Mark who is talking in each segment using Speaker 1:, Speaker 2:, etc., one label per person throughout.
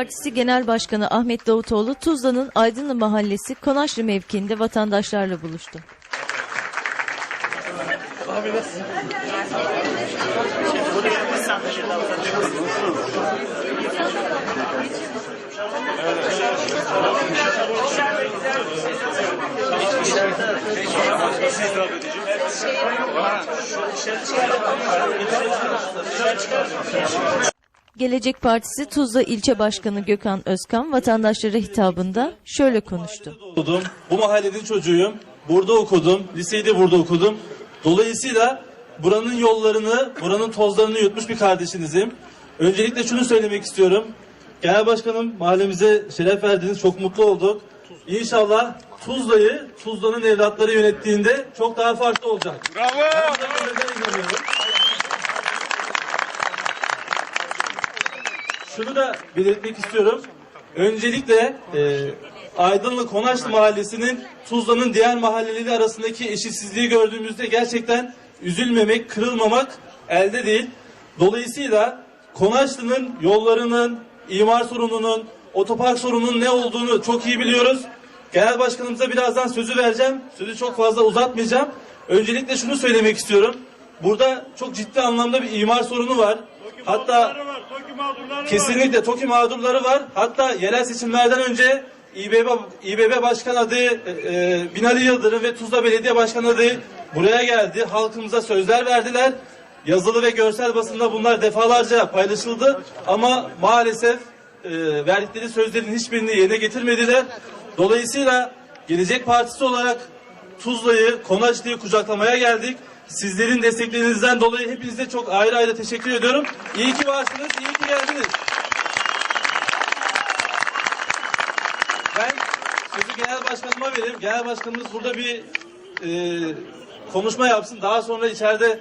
Speaker 1: Partisi Genel Başkanı Ahmet Davutoğlu Tuzla'nın Aydınlı Mahallesi Konaşlı mevkiinde vatandaşlarla buluştu. Gelecek Partisi Tuzla İlçe Başkanı Gökhan Özkan vatandaşlara hitabında şöyle konuştu.
Speaker 2: Okudum. Bu mahallenin çocuğuyum. Burada okudum. Liseyi de burada okudum. Dolayısıyla buranın yollarını, buranın tozlarını yutmuş bir kardeşinizim. Öncelikle şunu söylemek istiyorum. Genel Başkanım mahallemize şeref verdiniz. Çok mutlu olduk. İnşallah Tuzla'yı, Tuzla'nın evlatları yönettiğinde çok daha farklı olacak. Bravo! Ben buna Şunu da belirtmek istiyorum. Öncelikle e, Aydınlı Konaşlı Mahallesi'nin Tuzla'nın diğer mahalleleri arasındaki eşitsizliği gördüğümüzde gerçekten üzülmemek, kırılmamak elde değil. Dolayısıyla Konaşlı'nın yollarının, imar sorununun, otopark sorununun ne olduğunu çok iyi biliyoruz. Genel Başkanımıza birazdan sözü vereceğim. Sözü çok fazla uzatmayacağım. Öncelikle şunu söylemek istiyorum. Burada çok ciddi anlamda bir imar sorunu var. Hatta Kesinlikle TOKİ mağdurları var. Hatta yerel seçimlerden önce İBB, İBB Başkan adayı e, e, Binali Yıldırım ve Tuzla Belediye Başkan adayı buraya geldi. Halkımıza sözler verdiler. Yazılı ve görsel basında bunlar defalarca paylaşıldı. Ama maalesef e, verdikleri sözlerin hiçbirini yerine getirmediler. Dolayısıyla Gelecek Partisi olarak Tuzla'yı, Konaçlı'yı kucaklamaya geldik. Sizlerin desteklerinizden dolayı hepinize çok ayrı ayrı teşekkür ediyorum. İyi ki varsınız, iyi ki geldiniz. Ben sözü genel başkanıma vereyim. Genel başkanımız burada bir e, konuşma yapsın. Daha sonra içeride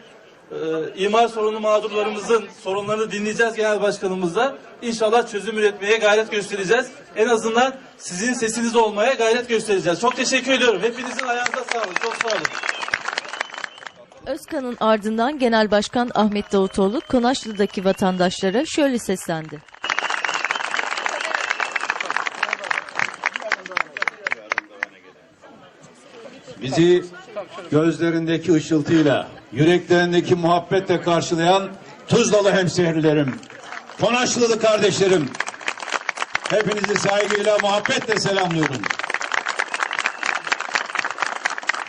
Speaker 2: e, imar sorunu mağdurlarımızın sorunlarını dinleyeceğiz genel başkanımızla. İnşallah çözüm üretmeye gayret göstereceğiz. En azından sizin sesiniz olmaya gayret göstereceğiz. Çok teşekkür ediyorum. Hepinizin ayağınıza sağlık. Çok sağ olun.
Speaker 1: Özkan'ın ardından Genel Başkan Ahmet Davutoğlu Konaşlı'daki vatandaşlara şöyle seslendi.
Speaker 3: Bizi gözlerindeki ışıltıyla, yüreklerindeki muhabbetle karşılayan Tuzlalı hemşehrilerim, Konaşlılı kardeşlerim, hepinizi saygıyla, muhabbetle selamlıyorum.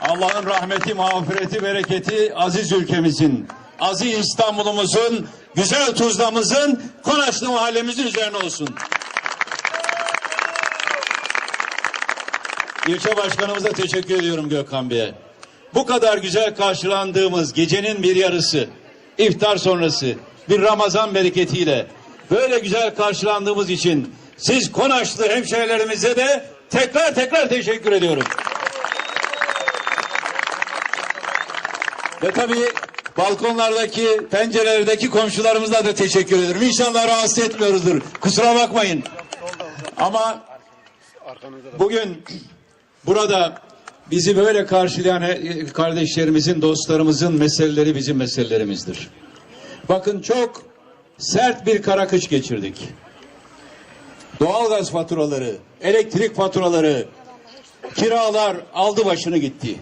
Speaker 3: Allah'ın rahmeti, mağfireti, bereketi aziz ülkemizin, aziz İstanbul'umuzun, güzel Tuzla'mızın, Konaşlı mahallemizin üzerine olsun. İlçe başkanımıza teşekkür ediyorum Gökhan Bey'e. Bu kadar güzel karşılandığımız gecenin bir yarısı, iftar sonrası, bir Ramazan bereketiyle böyle güzel karşılandığımız için siz Konaşlı hemşehrilerimize de tekrar tekrar teşekkür ediyorum. Ve tabii balkonlardaki, pencerelerdeki komşularımıza da teşekkür ediyorum. İnşallah rahatsız etmiyoruzdur. Kusura bakmayın. Ama bugün burada bizi böyle karşılayan kardeşlerimizin, dostlarımızın meseleleri bizim meselelerimizdir. Bakın çok sert bir kara kış geçirdik. Doğalgaz faturaları, elektrik faturaları, kiralar aldı başını gitti.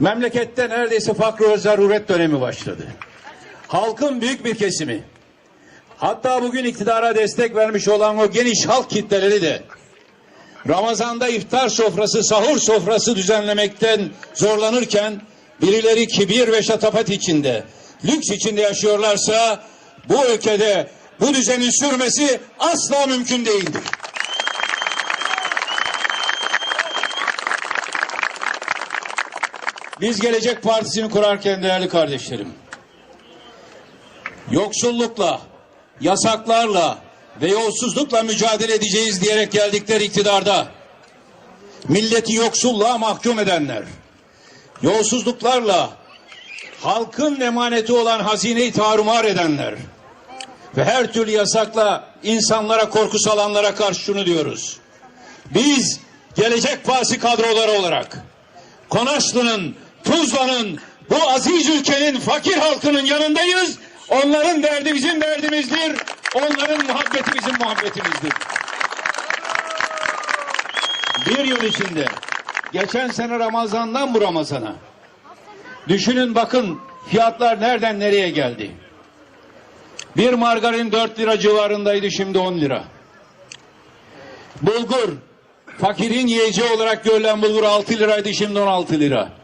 Speaker 3: Memlekette neredeyse fakr ve zaruret dönemi başladı. Halkın büyük bir kesimi, hatta bugün iktidara destek vermiş olan o geniş halk kitleleri de Ramazanda iftar sofrası, sahur sofrası düzenlemekten zorlanırken birileri kibir ve şatafat içinde, lüks içinde yaşıyorlarsa bu ülkede bu düzenin sürmesi asla mümkün değildir. Biz Gelecek Partisi'ni kurarken değerli kardeşlerim, yoksullukla, yasaklarla ve yolsuzlukla mücadele edeceğiz diyerek geldikleri iktidarda, milleti yoksulluğa mahkum edenler, yolsuzluklarla halkın emaneti olan hazineyi tarumar edenler ve her türlü yasakla insanlara korku salanlara karşı şunu diyoruz. Biz Gelecek Partisi kadroları olarak Konaşlı'nın, Tuzla'nın, bu aziz ülkenin fakir halkının yanındayız. Onların derdi bizim derdimizdir. Onların muhabbeti bizim muhabbetimizdir. Bir yıl içinde geçen sene Ramazan'dan bu Ramazan'a düşünün bakın fiyatlar nereden nereye geldi. Bir margarin 4 lira civarındaydı şimdi 10 lira. Bulgur fakirin yiyeceği olarak görülen bulgur 6 liraydı şimdi 16 lira.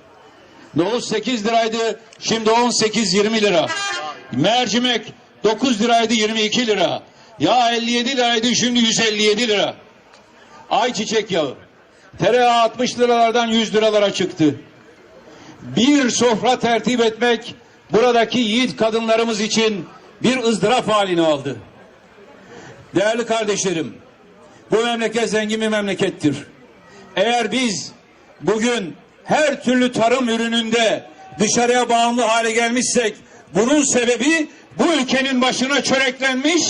Speaker 3: Nohut 8 liraydı şimdi 18-20 lira. Mercimek 9 liraydı 22 lira. Yağ 57 liraydı şimdi 157 lira. Ayçiçek yağı. Tereyağı 60 liralardan 100 liralara çıktı. Bir sofra tertip etmek buradaki yiğit kadınlarımız için bir ızdırap halini aldı. Değerli kardeşlerim, bu memleket zengin bir memlekettir. Eğer biz bugün her türlü tarım ürününde dışarıya bağımlı hale gelmişsek bunun sebebi bu ülkenin başına çöreklenmiş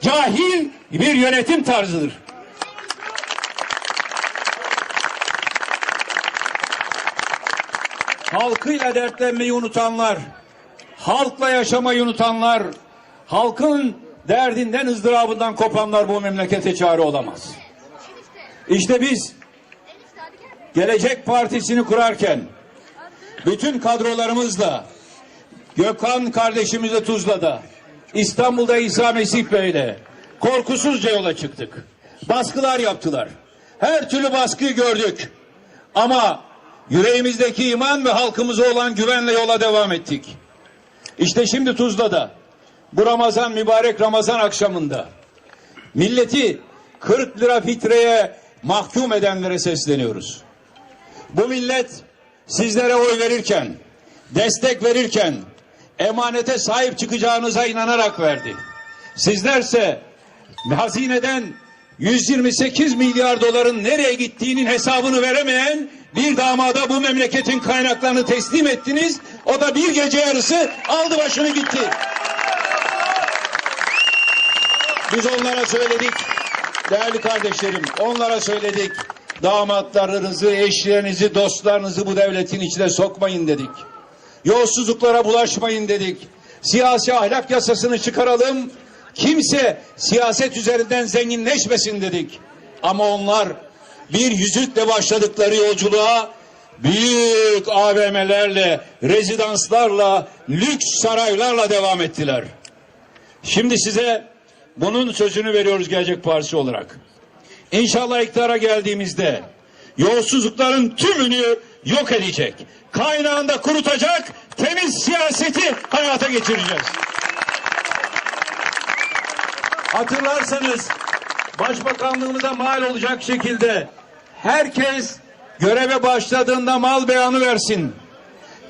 Speaker 3: cahil bir yönetim tarzıdır. halkıyla dertlenmeyi unutanlar, halkla yaşamayı unutanlar, halkın derdinden ızdırabından kopanlar bu memlekete çare olamaz. İşte biz Gelecek Partisi'ni kurarken bütün kadrolarımızla Gökhan kardeşimizle Tuzla'da, İstanbul'da İsa Mesih Bey'le korkusuzca yola çıktık. Baskılar yaptılar. Her türlü baskıyı gördük. Ama yüreğimizdeki iman ve halkımıza olan güvenle yola devam ettik. İşte şimdi Tuzla'da bu Ramazan mübarek Ramazan akşamında milleti 40 lira fitreye mahkum edenlere sesleniyoruz. Bu millet sizlere oy verirken, destek verirken emanete sahip çıkacağınıza inanarak verdi. Sizlerse hazineden 128 milyar doların nereye gittiğinin hesabını veremeyen bir damada bu memleketin kaynaklarını teslim ettiniz. O da bir gece yarısı aldı başını gitti. Biz onlara söyledik. Değerli kardeşlerim onlara söyledik. Damatlarınızı, eşlerinizi, dostlarınızı bu devletin içine sokmayın dedik. Yolsuzluklara bulaşmayın dedik. Siyasi ahlak yasasını çıkaralım. Kimse siyaset üzerinden zenginleşmesin dedik. Ama onlar bir yüzükle başladıkları yolculuğa büyük AVM'lerle, rezidanslarla, lüks saraylarla devam ettiler. Şimdi size bunun sözünü veriyoruz Gelecek Partisi olarak. İnşallah iktidara geldiğimizde yolsuzlukların tümünü yok edecek. Kaynağında kurutacak temiz siyaseti hayata geçireceğiz. Hatırlarsanız başbakanlığımıza mal olacak şekilde herkes göreve başladığında mal beyanı versin.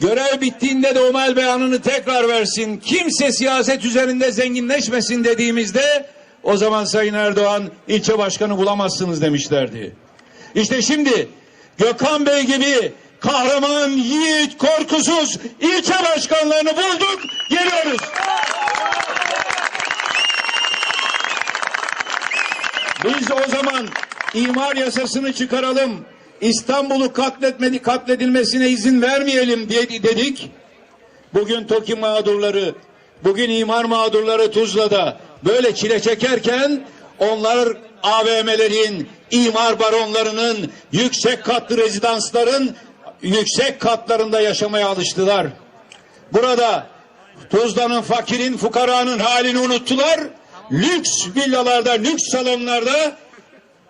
Speaker 3: Görev bittiğinde de o mal beyanını tekrar versin. Kimse siyaset üzerinde zenginleşmesin dediğimizde o zaman Sayın Erdoğan ilçe başkanı bulamazsınız demişlerdi. İşte şimdi Gökhan Bey gibi kahraman, yiğit, korkusuz ilçe başkanlarını bulduk, geliyoruz. Biz o zaman imar yasasını çıkaralım. İstanbul'u katletmedi, katledilmesine izin vermeyelim diye dedik. Bugün TOKİ mağdurları, bugün imar mağdurları Tuzla'da böyle çile çekerken onlar AVM'lerin, imar baronlarının, yüksek katlı rezidansların yüksek katlarında yaşamaya alıştılar. Burada Tuzla'nın fakirin, fukaranın halini unuttular. Lüks villalarda, lüks salonlarda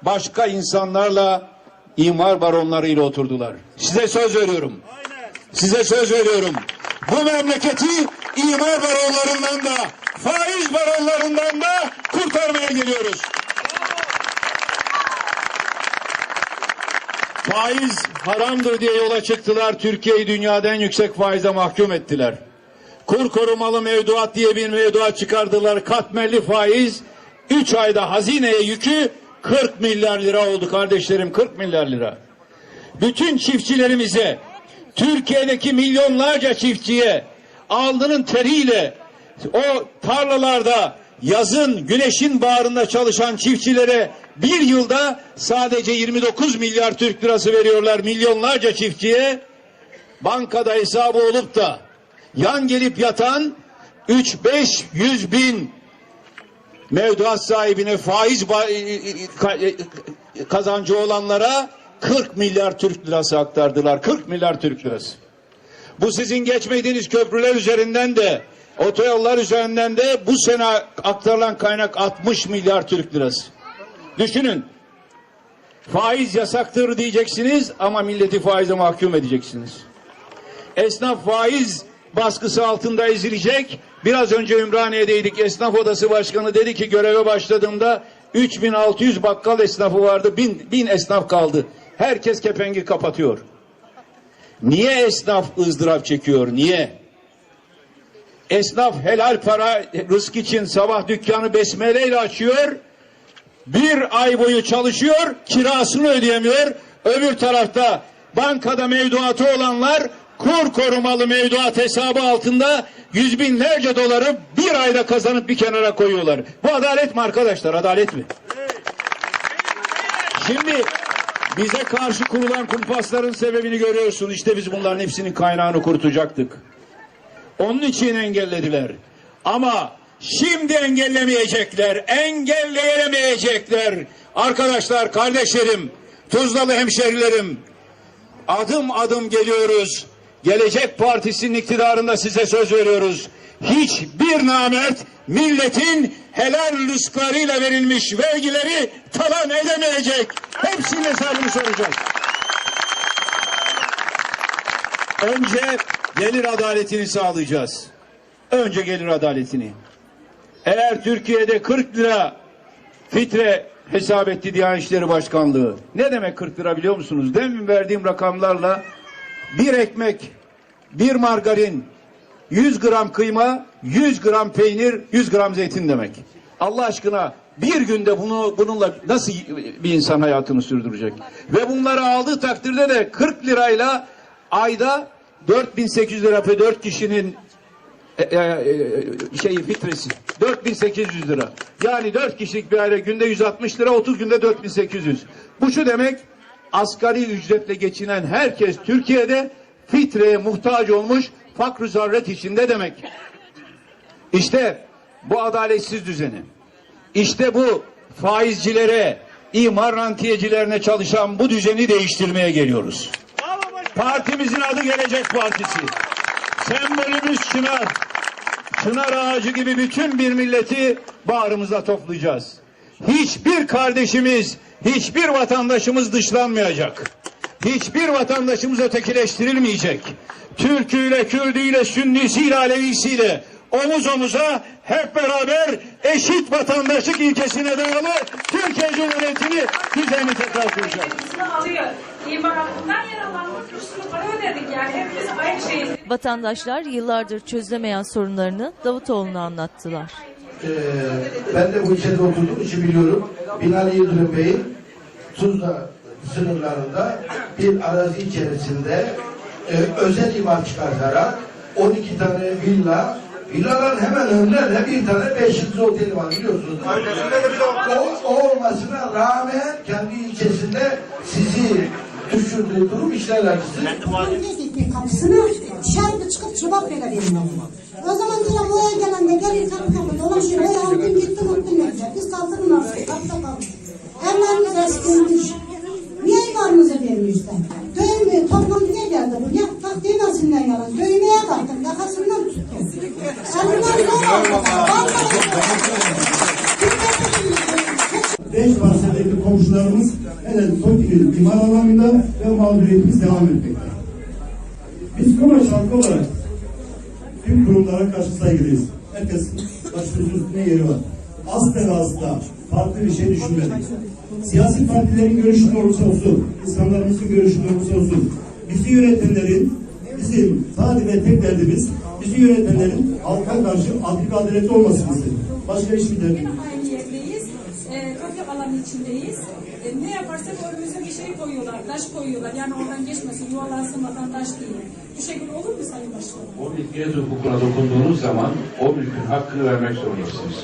Speaker 3: başka insanlarla imar baronlarıyla oturdular. Size söz veriyorum. Size söz veriyorum. Bu memleketi imar baronlarından da faiz baronlarından da kurtarmaya geliyoruz. Faiz haramdır diye yola çıktılar. Türkiye'yi dünyadan yüksek faize mahkum ettiler. Kur korumalı mevduat diye bir mevduat çıkardılar. Katmerli faiz 3 ayda hazineye yükü 40 milyar lira oldu kardeşlerim 40 milyar lira. Bütün çiftçilerimize Türkiye'deki milyonlarca çiftçiye alnının teriyle o tarlalarda yazın güneşin bağrında çalışan çiftçilere bir yılda sadece 29 milyar Türk lirası veriyorlar milyonlarca çiftçiye. Bankada hesabı olup da yan gelip yatan 3-5 yüz bin mevduat sahibine faiz kazancı olanlara 40 milyar Türk lirası aktardılar. 40 milyar Türk lirası. Bu sizin geçmediğiniz köprüler üzerinden de otoyollar üzerinden de bu sene aktarılan kaynak 60 milyar Türk lirası. Düşünün. Faiz yasaktır diyeceksiniz ama milleti faize mahkum edeceksiniz. Esnaf faiz baskısı altında ezilecek. Biraz önce Ümraniye'deydik. Esnaf Odası Başkanı dedi ki göreve başladığımda 3600 bakkal esnafı vardı. 1000, 1000 esnaf kaldı. Herkes kepengi kapatıyor. Niye esnaf ızdırap çekiyor? Niye? Esnaf helal para rızk için sabah dükkanı besmeleyle açıyor. Bir ay boyu çalışıyor, kirasını ödeyemiyor. Öbür tarafta bankada mevduatı olanlar kur korumalı mevduat hesabı altında yüz binlerce doları bir ayda kazanıp bir kenara koyuyorlar. Bu adalet mi arkadaşlar? Adalet mi? Şimdi bize karşı kurulan kumpasların sebebini görüyorsun. İşte biz bunların hepsinin kaynağını kurtacaktık. Onun için engellediler. Ama şimdi engellemeyecekler. Engelleyemeyecekler. Arkadaşlar, kardeşlerim, Tuzlalı hemşerilerim, adım adım geliyoruz. Gelecek Partisi'nin iktidarında size söz veriyoruz. Hiçbir namert milletin helal rızklarıyla verilmiş vergileri talan edemeyecek. Hepsinin hesabını soracağız. Önce gelir adaletini sağlayacağız. Önce gelir adaletini. Eğer Türkiye'de 40 lira fitre hesap etti Diyanet İşleri Başkanlığı. Ne demek 40 lira biliyor musunuz? Demin verdiğim rakamlarla bir ekmek, bir margarin, 100 gram kıyma, 100 gram peynir, 100 gram zeytin demek. Allah aşkına bir günde bunu bununla nasıl bir insan hayatını sürdürecek? Ve bunları aldığı takdirde de 40 lirayla ayda 4800 lira ve 4 kişinin e, e, e, şeyi fitresi 4800 lira. Yani 4 kişilik bir aile günde 160 lira 30 günde 4800. Bu şu demek asgari ücretle geçinen herkes Türkiye'de fitreye muhtaç olmuş fakr zarret içinde demek. İşte bu adaletsiz düzeni. İşte bu faizcilere, imar rantiyecilerine çalışan bu düzeni değiştirmeye geliyoruz. Partimizin adı Gelecek Partisi. Sembolümüz çınar. Çınar ağacı gibi bütün bir milleti bağrımıza toplayacağız. Hiçbir kardeşimiz, hiçbir vatandaşımız dışlanmayacak. Hiçbir vatandaşımız ötekileştirilmeyecek. Türküyle, Kürdüyle, Sünnisiyle, Alevisiyle omuz omuza hep beraber eşit vatandaşlık ilkesine dayalı Türkiye Cumhuriyeti'ni düzenli tekrar kuracağız.
Speaker 1: Vatandaşlar yıllardır çözülemeyen sorunlarını Davutoğlu'na anlattılar.
Speaker 4: Ee, ben de bu ilçede oturduğum için biliyorum. Binali Yıldırım Bey'in Tuzla sınırlarında bir arazi içerisinde e, özel imar çıkartarak 12 tane villa Villaların hemen önlerinde bir tane beş yıldızlı oteli var biliyorsunuz. O, o olmasına rağmen kendi ilçesinde sizi düşürdüğü durum işler acısı.
Speaker 5: Gezdik kapısına dışarıda çıkıp cevap verelim. O zaman diyor buraya gelen de gelin kapı kapı dolaşıyor. Ve aldım gittim unuttum ne. Biz kaldırın arası kapıda kaldık. Evlerimiz eskilmiş. Niye varımızı vermişler? Dövme toplam niye geldi buraya? Taktiği nasılından yalan. Dövmeye kalktım yakasından tuttum. Elimden zor oldu.
Speaker 6: Beş parseldeki komşularımız neden TOKİ'nin imar alanında ve mağduriyetimiz devam etmekte. Biz Konaş halkı olarak tüm kurumlara karşı saygılıyız. Herkes başımızın üstüne yeri var. Asla ve asla farklı bir şey düşünmedik. Siyasi partilerin görüşü ne olursa olsun, insanlarımızın görüşü ne olursa olsun, bizi yönetenlerin, bizim sadece ve tek derdimiz, bizi yönetenlerin halka karşı adil ve adaletli olmasıdır. Başka hiçbir derdimiz yok.
Speaker 7: Aynı yerdeyiz. E, trafik alanı içindeyiz. E, ne yaparsak önümüze bir şey koyuyorlar. Taş koyuyorlar. Yani oradan geçmesin. Yuvalansın vatandaş diye. Bu şekilde olur mu Sayın Başkanım?
Speaker 8: O mülkiyet hukukuna dokunduğunuz zaman o mülkün hakkını vermek zorundasınız.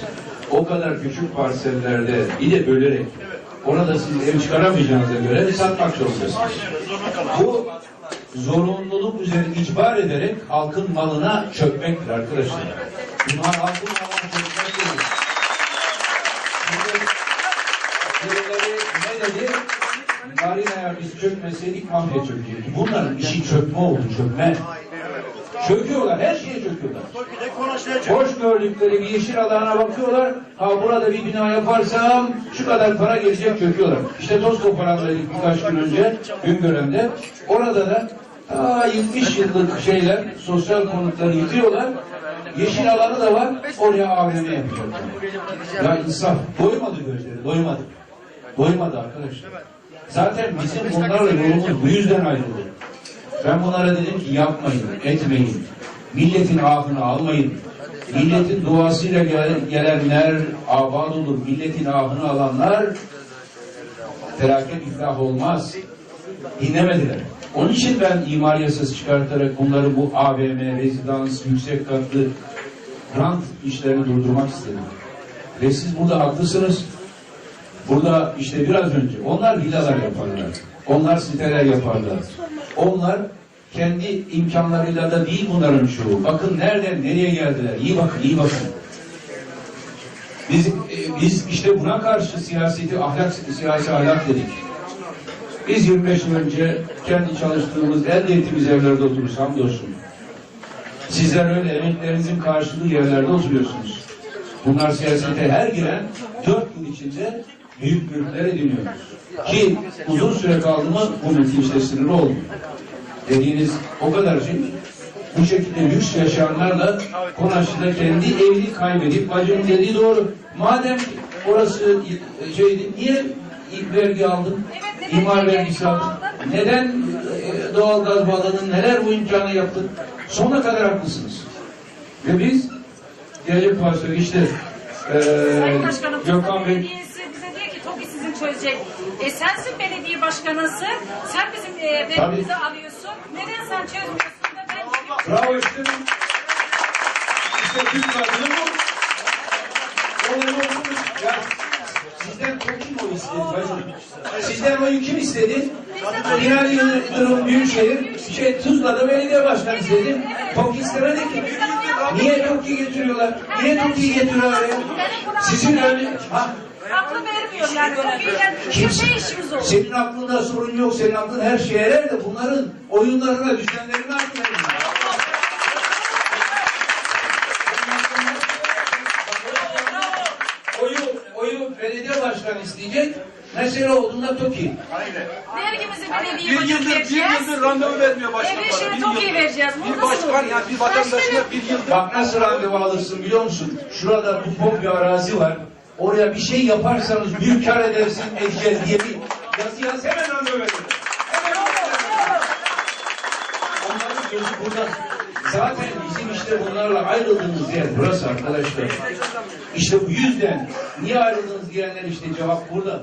Speaker 3: O kadar küçük parsellerde bir de bölerek orada siz ev çıkaramayacağınıza göre satmak zorundasınız. Bu zorunluluk üzerine icbar ederek halkın malına çökmektir arkadaşlar. Bunlar halkın malına çökmek değil. Şimdi birileri ne dedi? Marina'ya biz çökmeseydik mafya çökecekti. Bunların işi çökme oldu, çökme. Çöküyorlar, her şeye çöküyorlar. Boş gördükleri bir yeşil alana bakıyorlar. Ha burada bir bina yaparsam şu kadar para gelecek çöküyorlar. İşte toz koparandaydık birkaç gün önce Güngören'de. Orada da ta 70 yıllık şeyler, sosyal konutları yıkıyorlar. Yeşil alanı da var. Oraya AVM yapacaklar. Ya insaf. Doymadı gözleri, doymadı. Doymadı arkadaşlar. Zaten bizim bunlarla yolumuz bu yüzden ayrıldı. Ben bunlara dedim ki yapmayın, etmeyin. Milletin ahını almayın. Milletin duasıyla gel- gelenler abad olur. Milletin ahını alanlar felaket iflah olmaz. Dinlemediler. Onun için ben imar yasası çıkartarak bunları bu AVM, rezidans, yüksek katlı rant işlerini durdurmak istedim. Ve siz burada haklısınız. Burada işte biraz önce onlar villalar yaparlar. Onlar siteler yaparlar. Onlar kendi imkanlarıyla da değil bunların çoğu. Bakın nereden nereye geldiler. İyi bakın, iyi bakın. Biz, e, biz işte buna karşı siyaseti ahlak, siyasi ahlak dedik. Biz 25 yıl önce kendi çalıştığımız, elde ettiğimiz evlerde otururuz hamdolsun. Sizler öyle emeklerinizin karşılığı yerlerde oturuyorsunuz. Bunlar siyasete her giren dört yıl içinde büyük mülkler ediniyoruz. Ki uzun süre kaldı mı bu mülkün işte sınırı olmuyor. Dediğiniz o kadar şey. Bu şekilde lüks yaşayanlarla Konaşlı'da kendi evini kaybedip bacımın dediği doğru. Madem orası şeydi niye vergi aldın? İmar vergisi aldın. Neden e, doğalgaz bağladın? Neler bu imkanı yaptın? Sonuna kadar haklısınız. Ve biz gelecek parça işte
Speaker 8: Başkanım,
Speaker 3: Gökhan Bey
Speaker 8: Belediyesi bize diyor ki TOKİ sizin çözecek. E sensin belediye başkanısı, sen bizim e, vergimizi alıyorsun. Neden sen çözmüyorsun da ben.
Speaker 3: Bravo işte. İşte Türk kadını bu. Oğlum oğlum. Ya sizden kim o istedi bacım? Sizden oyu kim istedi? Binali Yıldırım Büyükşehir, şey Tuzla'da belediye başkanı istedi. TOKİ istemedi ki. Niye TOKİ getiriyorlar? Niye TOKİ getiriyorlar? Sizin öyle... Ha,
Speaker 8: Aklı vermiyor yani
Speaker 3: Kimse-
Speaker 8: ne işimiz olur?
Speaker 3: senin aklında sorun yok, senin aklın her şeye erer de bunların oyunlarına, düzenlerine. Oyu, oyu belediye başkanı isteyecek. Mesele olduğunda TOKİ.
Speaker 8: Vergimizi belediye
Speaker 9: Bir yıldır, bir
Speaker 8: vereceğiz.
Speaker 9: yıldır randevu vermiyor başkan
Speaker 8: Evet, şimdi
Speaker 9: Bir
Speaker 8: TOKİ'yi
Speaker 9: yıldır.
Speaker 8: vereceğiz. Bu
Speaker 9: Bir başkan ya bir vatandaşına bir yıldır.
Speaker 3: Bak nasıl randevu alırsın biliyor musun? Şurada bu pop bir arazi var. Oraya bir şey yaparsanız büyük kar edersin edeceğiz diye bir yazı yaz hemen randevu verin. Onların gözü burada. Zaten bizim işte bunlarla ayrıldığımız yer burası arkadaşlar. İşte bu yüzden niye ayrıldınız diyenler işte cevap burada.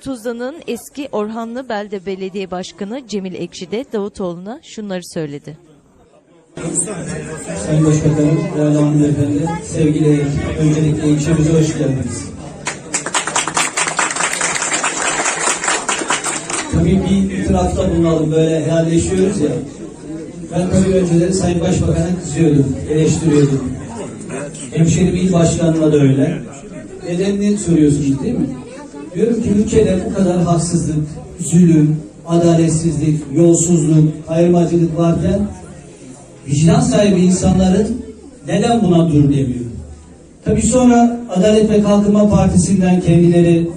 Speaker 1: Tuzla'nın eski Orhanlı Belde Belediye Başkanı Cemil Ekşi de Davutoğlu'na şunları söyledi.
Speaker 10: Sayın Başbakanım, değerli hanımefendi, sevgili ekip, öncelikle ilçemize hoş geldiniz. Tabii bir itirafta bulunalım, böyle helalleşiyoruz ya. Ben tabii önceleri Sayın Başbakan'a kızıyordum, eleştiriyordum. Hemşerim il başkanına da öyle. Nedenini soruyorsunuz değil mi? Diyorum ki ülkede bu kadar haksızlık, zulüm, adaletsizlik, yolsuzluk, ayrımacılık varken vicdan sahibi insanların neden buna dur demiyor? Tabii sonra Adalet ve Kalkınma Partisi'nden kendileri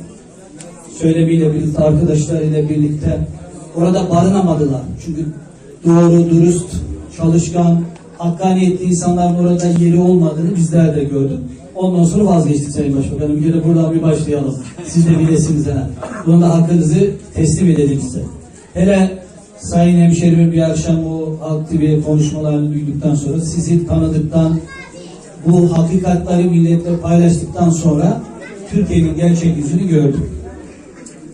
Speaker 10: söylemiyle birlikte, arkadaşlarıyla birlikte orada barınamadılar. Çünkü doğru, dürüst, çalışkan, hakkaniyetli insanların orada yeri olmadığını bizler de gördük. Ondan sonra vazgeçtik Sayın Başbakanım. Bir de buradan bir başlayalım. Siz de bilesiniz ha. Bunun da hakkınızı teslim edelim size. Hele Sayın hemşerimin bir akşam o TV konuşmalarını duyduktan sonra sizi tanıdıktan bu hakikatleri milletle paylaştıktan sonra Türkiye'nin gerçek yüzünü gördük.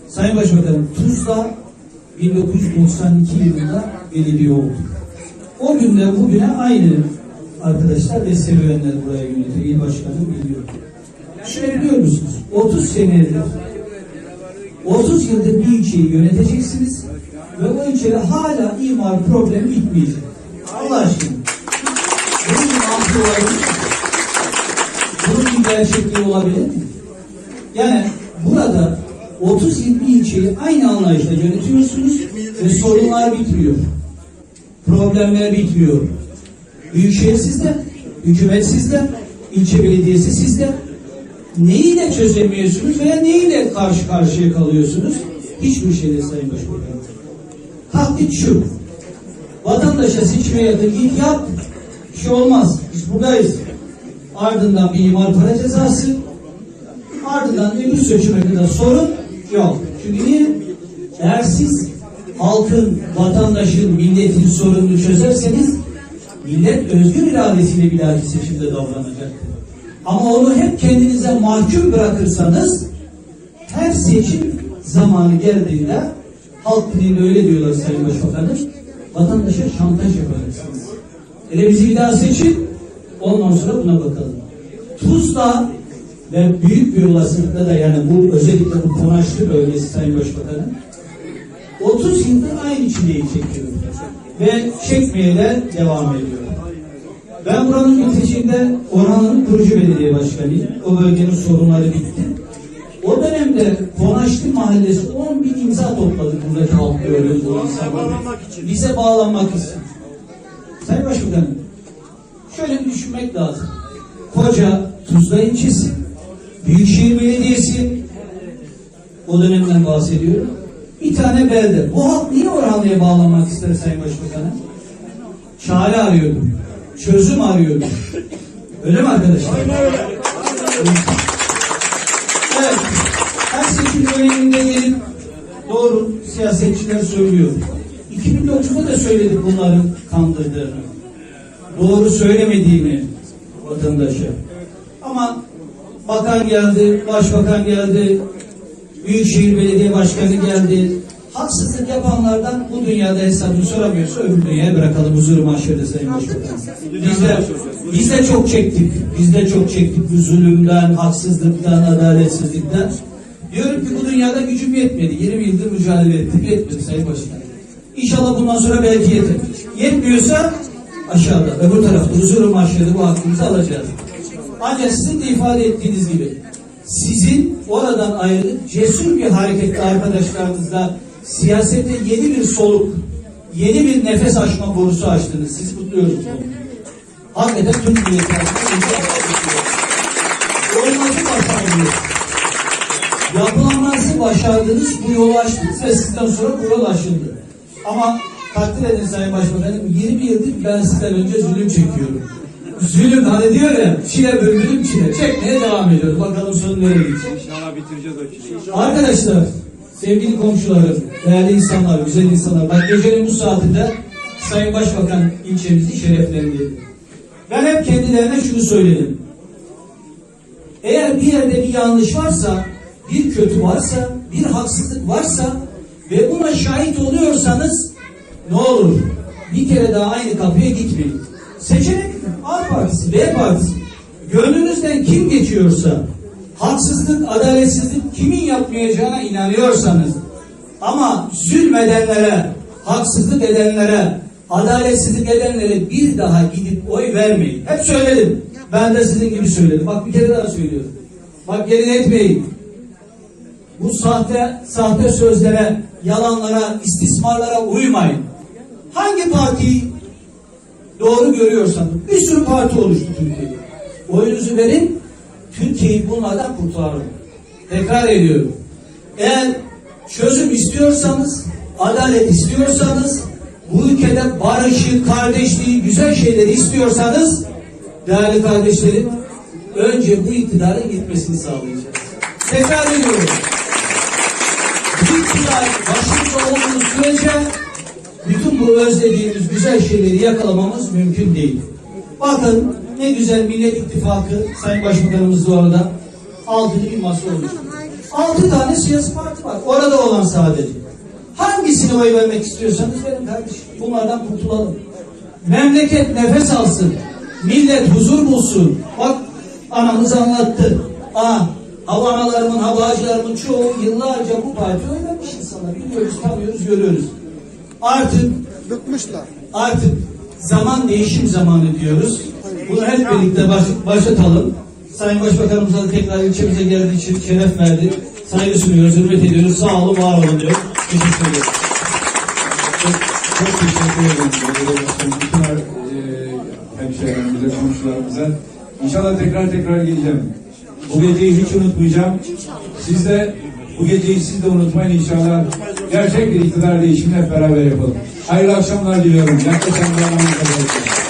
Speaker 10: Sayın Başbakanım Tuzla 1992 yılında belediye oldu. O günden bugüne aynı arkadaşlar ve sevenler buraya yönetiyor. İl başkanım biliyor. Şöyle biliyor musunuz? 30 senedir 30 yıldır bir ilçeyi yöneteceksiniz ilçede hala imar problemi bitmeyecek. Allah aşkına. Bunun bir mantığı olabilir mi? Bunun bir gerçekliği olabilir mi? Yani burada 30 yıl bir ilçeyi aynı anlayışla yönetiyorsunuz ve sorunlar bitmiyor. Problemler bitmiyor. Büyükşehir sizde, hükümet sizde, ilçe belediyesi sizde. Neyiyle çözemiyorsunuz veya neyiyle karşı karşıya kalıyorsunuz? Hiçbir şeyle Sayın Başbakan. Taklit şu. Vatandaşa seçime yakın git yap. Bir şey olmaz. Biz buradayız. Ardından bir imar para cezası. Ardından öbür seçime kadar sorun yok. Çünkü niye? Eğer siz halkın, vatandaşın, milletin sorununu çözerseniz millet özgür iradesiyle bir dahaki seçimde davranacak. Ama onu hep kendinize mahkum bırakırsanız her seçim zamanı geldiğinde halk dilinde öyle diyorlar Sayın Başbakanım vatandaşa şantaj yapacaksınız. Hele bizi bir daha seçin ondan sonra buna bakalım. Tuzla ve büyük bir olasılıkla da yani bu özellikle bu Konaşlı bölgesi Sayın Başbakanım 30 yıldır aynı çileyi çekiyor. Ve çekmeye de devam ediyor. Ben buranın mültecinde Orhan'ın kurucu belediye başkanıyım. O bölgenin sorunları bitti. O dönemde Konaşlı Mahallesi 10 bin imza topladı buradaki halk gördüğünüz o insanlar. Bize bağlanmak istiyor. Sayın Başbakanım, şöyle bir düşünmek lazım. Koca Tuzla ilçesi, Büyükşehir Belediyesi, o dönemden bahsediyorum. Bir tane belde. Bu halk niye Orhanlı'ya bağlanmak ister Sayın Başbakanım? Çare arıyordu. Çözüm arıyordu. Öyle mi arkadaşlar? Evet. Her döneminde gelip doğru siyasetçiler söylüyor. 2009'da da söyledik bunların kandırdığını. Doğru söylemediğini vatandaşa. Ama bakan geldi, başbakan geldi, Büyükşehir Belediye Başkanı geldi. Haksızlık yapanlardan bu dünyada hesabını soramıyorsa öbür dünyaya bırakalım huzuru mahşerde Sayın Başbakan. Biz de, biz de çok çektik. Biz de çok çektik bu zulümden, haksızlıktan, adaletsizlikten. Diyorum ki bu dünyada gücüm yetmedi. 20 yıldır mücadele ettim. Yetmedi Sayın Başkan. İnşallah bundan sonra belki yeter. Yetmiyorsa aşağıda öbür tarafta huzuru mahşerde bu hakkımızı alacağız. Ancak sizin de ifade ettiğiniz gibi sizin oradan ayrılıp cesur bir harekette arkadaşlarınızla siyasette yeni bir soluk, yeni bir nefes açma borusu açtınız. Sizi kutluyoruz. bunu. Hakikaten tüm milletler. Olması başardınız. Yapılanması başardınız, bu yolu açtınız ve sizden sonra bu yol açıldı. Ama takdir edin Sayın Başbakanım, 20 yıldır ben sizden önce zulüm çekiyorum. Zulüm hani diyor ya, çile bölümüm çile. Çekmeye devam ediyoruz. Bakalım sonu nereye gidecek.
Speaker 9: İnşallah bitireceğiz o çileyi.
Speaker 10: Arkadaşlar, sevgili komşularım, değerli insanlar, güzel insanlar. Bak gecenin bu saatinde Sayın Başbakan ilçemizi şereflendirdi. Ben hep kendilerine şunu söyledim. Eğer bir yerde bir yanlış varsa, bir kötü varsa, bir haksızlık varsa ve buna şahit oluyorsanız ne olur? Bir kere daha aynı kapıya gitmeyin. Seçenek A partisi, B partisi. Gönlünüzden kim geçiyorsa, haksızlık, adaletsizlik kimin yapmayacağına inanıyorsanız ama zulmedenlere, haksızlık edenlere, adaletsizlik edenlere bir daha gidip oy vermeyin. Hep söyledim. Ben de sizin gibi söyledim. Bak bir kere daha söylüyorum. Bak geri etmeyin. Bu sahte, sahte sözlere, yalanlara, istismarlara uymayın. Hangi partiyi doğru görüyorsanız, bir sürü parti oluştu Türkiye'de. Oyunuzu verin, Türkiye'yi bunlardan kurtarın. Tekrar ediyorum. Eğer çözüm istiyorsanız, adalet istiyorsanız, bu ülkede barışı, kardeşliği, güzel şeyleri istiyorsanız, değerli kardeşlerim, önce bu iktidarın gitmesini sağlayacağız. Tekrar ediyorum. İktidar başımızda olduğu sürece bütün bu özlediğimiz güzel şeyleri yakalamamız mümkün değil. Bakın ne güzel Millet İttifakı Sayın Başbakanımız da orada altılı bir masa olmuş. Altı tane siyasi parti var. Orada olan sadece. Hangisine oy vermek istiyorsanız verin kardeşim. Bunlardan kurtulalım. Memleket nefes alsın. millet huzur bulsun. Bak anamız anlattı. Ah, hava analarımın, havacılarımın çoğu yıllarca bu parti oy vermiş insanlar. Biliyoruz, tanıyoruz, görüyoruz. Artık Artık zaman değişim zamanı diyoruz. Bunu hep birlikte baş, başlatalım. Sayın Başbakanımıza da tekrar ilçemize geldiği için şeref verdi. Saygı sunuyoruz, hürmet ediyoruz. Sağ olun, var olun diyor. Teşekkür ederim.
Speaker 3: Çok, çok teşekkür ederim. Bütün e, hemşehrilerimize, komşularımıza. İnşallah tekrar tekrar geleceğim. Bu geceyi hiç unutmayacağım. Siz de bu geceyi siz de unutmayın inşallah. Gerçek bir iktidar değişimini beraber yapalım. Hayırlı akşamlar diliyorum. Yaklaşan bir anlamda